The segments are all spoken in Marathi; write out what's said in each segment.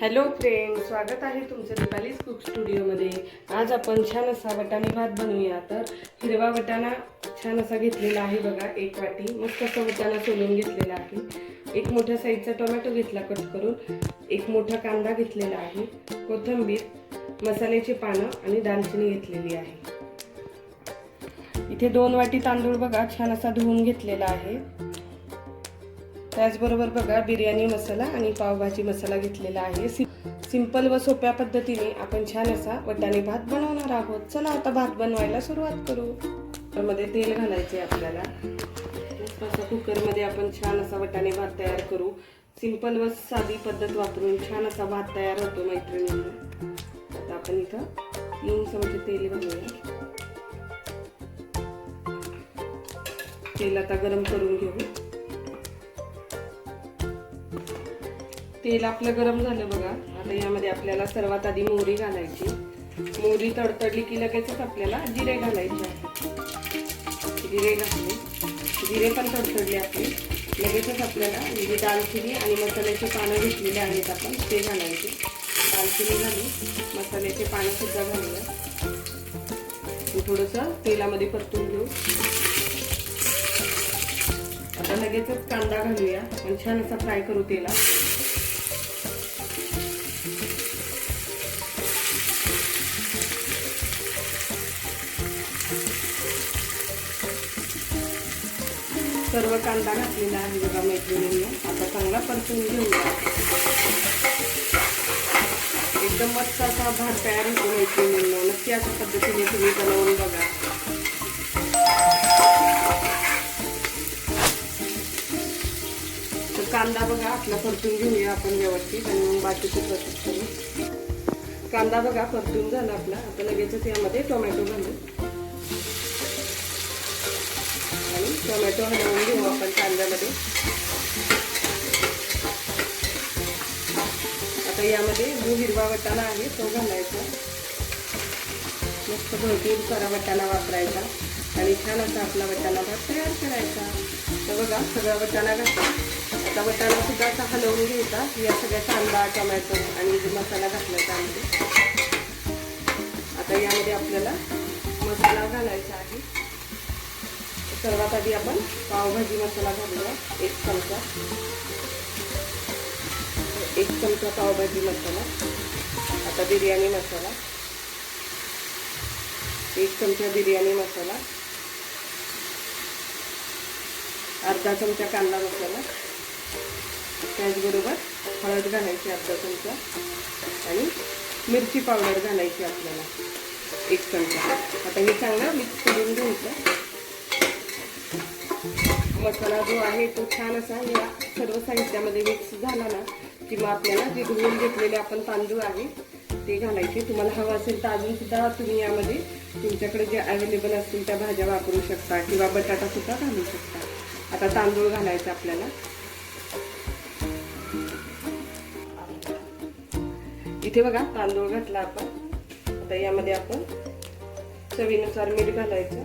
हॅलो फ्रेंड स्वागत आहे तुमचं दिपालीस कुक स्टुडिओमध्ये. आज आपण छान असा वटाणे भात बनवूया. तर हिरवा वटाणा छान असा घेतलेला आहे बघा एक वाटी. मस्त असा वटाणा सोलून घेतलेला आहे. एक मोठ्या साईजचा टोमॅटो घेतला कट करून. एक मोठा कांदा घेतलेला आहे. कोथिंबीर मसाल्याची पानं आणि दालचिनी घेतलेली आहे. इथे दोन वाटी तांदूळ बघा छान असा धुवून घेतलेला आहे. त्याचबरोबर बघा बिर्याणी मसाला आणि पावभाजी मसाला घेतलेला आहे. सिं सिंपल व सोप्या पद्धतीने आपण छान असा वटाणे भात बनवणार आहोत. चला आता भात बनवायला सुरुवात करू. कुकरमध्ये तेल घालायचे आपल्याला. असं कुकरमध्ये आपण छान असा वटाणे भात तयार करू. सिंपल व साधी पद्धत वापरून छान असा भात तयार होतो मैत्रिणींना. आता आपण इथं तीन चमचे तेल घालूया. तेल आता गरम करून घेऊ. तेल आपलं गरम झालं बघा. आता यामध्ये आपल्याला सर्वात आधी मोहरी घालायची. मोहरी तडतडली की लगेचच आपल्याला जिरे घालायचे जिरे घातले. जिरे पण तडतडले आपले. लगेचच आपल्याला म्हणजे दालचिनी आणि मसाल्याचे पानं घेतलेली आहेत आपण ते घालायचे. दालचिनी घालू मसाल्याचे पानं सुद्धा घालूया. थोडंसं तेलामध्ये परतून घेऊ. आता लगेचच कांदा घालूया. आणि छान असा फ्राय करू तेला सर्व कांदा घातलेला आहे बघा मैत्रिणींनी. आता चांगला परतून घेऊया. एकदम मस्त असा भात तयार होतो मैत्रिणींना. नक्की अशा पद्धतीने तुम्ही बनवून बघा. तर कांदा बघा आपला परतून घेऊया आपण व्यवस्थित आणि मग बाकीचं करू. कांदा बघा परतून झाला आपला. आता लगेचच यामध्ये टोमॅटो घालू. आणि टोमॅटो हलवून घेऊ आपण कांद्यामध्ये आता यामध्ये जो हिरवा वटाणा आहे तो घालायचा. मस्त भरपूर सारा वटाणा वापरायचा. आणि छान असा आपला वटाणा भात तयार करायचा. तर बघा सगळा वटाणा घातला. आता वटाणा सुद्धा असा हलवून घ्यायचा. या सगळ्या कांदा टोमॅटो आणि जो मसाला घातला त्यामध्ये. आता यामध्ये आपल्याला मसाला घालायचा आहे. सर्वात आधी आपण पावभाजी मसाला घालूया एक चमचा. एक चमचा पावभाजी मसाला आता बिर्याणी मसाला. एक चमचा बिर्याणी मसाला. अर्धा चमचा कांदा मसाला. त्याचबरोबर हळद घालायची अर्धा चमचा आणि मिरची पावडर घालायची आपल्याला एक चमचा. आता हे चांगलं मिक्स करून घ्यायचं. मसाला जो आहे तो छान असा या सर्व साहित्यामध्ये मिक्स झाला ना किंवा आपल्याला जे धुवून घेतलेले आपण तांदूळ आहे ते घालायचे. तुम्हाला हवं असेल तर अजूनसुद्धा तुम्ही यामध्ये तुमच्याकडे जे अवेलेबल असतील त्या भाज्या वापरू शकता किंवा बटाटासुद्धा घालू शकता. आता तांदूळ घालायचा आपल्याला. इथे बघा तांदूळ घातला आपण. आता यामध्ये आपण चवीनुसार मीठ घालायचं.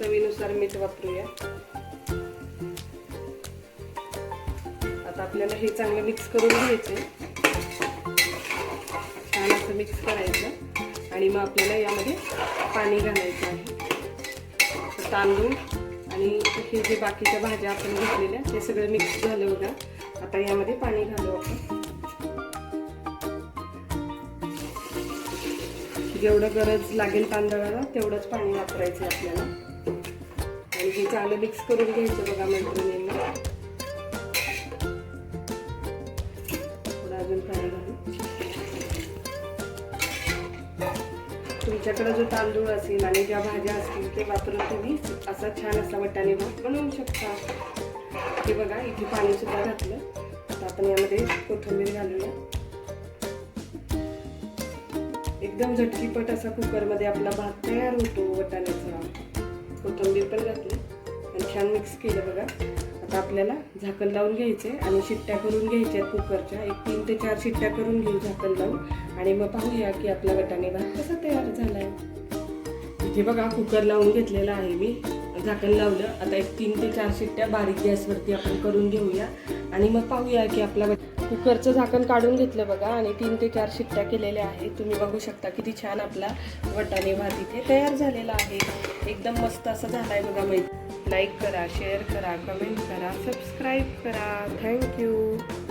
चवीनुसार मीठ वापरूया. आता आपल्याला हे चांगलं मिक्स करून घ्यायचं छान असं मिक्स करायचं. आणि मग आपल्याला यामध्ये पाणी घालायचं आहे. तांदूळ आणि हे जे बाकीच्या भाज्या आपण घेतलेल्या ते सगळं मिक्स झालं बघा. आता यामध्ये पाणी घालू आपण. जेवढं गरज लागेल तांदळाला तेवढंच पाणी वापरायचं आपल्याला. आणि हे चांगलं मिक्स करून घ्यायचं बघा मैत्रिणींना. थोडं अजून पाणी घालू तुमच्याकडे जो तांदूळ असेल आणि ज्या भाज्या असतील ते वापरून तुम्ही असा छान असा वटाणे भात बनवू शकता. हे बघा इथे पाणी सुद्धा घातलं. आता आपण यामध्ये कोथिंबीर घालूया. एकदम झटकीपट असा कुकरमध्ये आपला भात तयार होतो वटाण्याचा. कोथिंबीर पण घातली आणि छान मिक्स केलं बघा. आता आपल्याला झाकण लावून घ्यायचे आणि शिट्ट्या करून घ्यायच्या कुकरच्या. एक तीन ते चार शिट्ट्या करून घेऊ झाकण लावून. आणि मग पाहूया की आपला वटाणे भात कसा तयार झाला आहे इथे बघा कुकर लावून घेतलेला आहे मी. झाकण लावलं. आता एक तीन ते चार शिट्ट्या बारीक गॅसवरती आपण करून घेऊया. आणि मग पाहूया की आपला कुकरचं झाकण काढून घेतलं बघा. आणि तीन ते चार शिट्ट्या केलेल्या आहेत. तुम्ही बघू शकता किती छान आपला वटाणे भात इथे तयार झालेला आहे. एकदम मस्त असं झालाय बघा माहिती लाईक करा शेअर करा कमेंट करा सबस्क्राईब करा. थँक्यू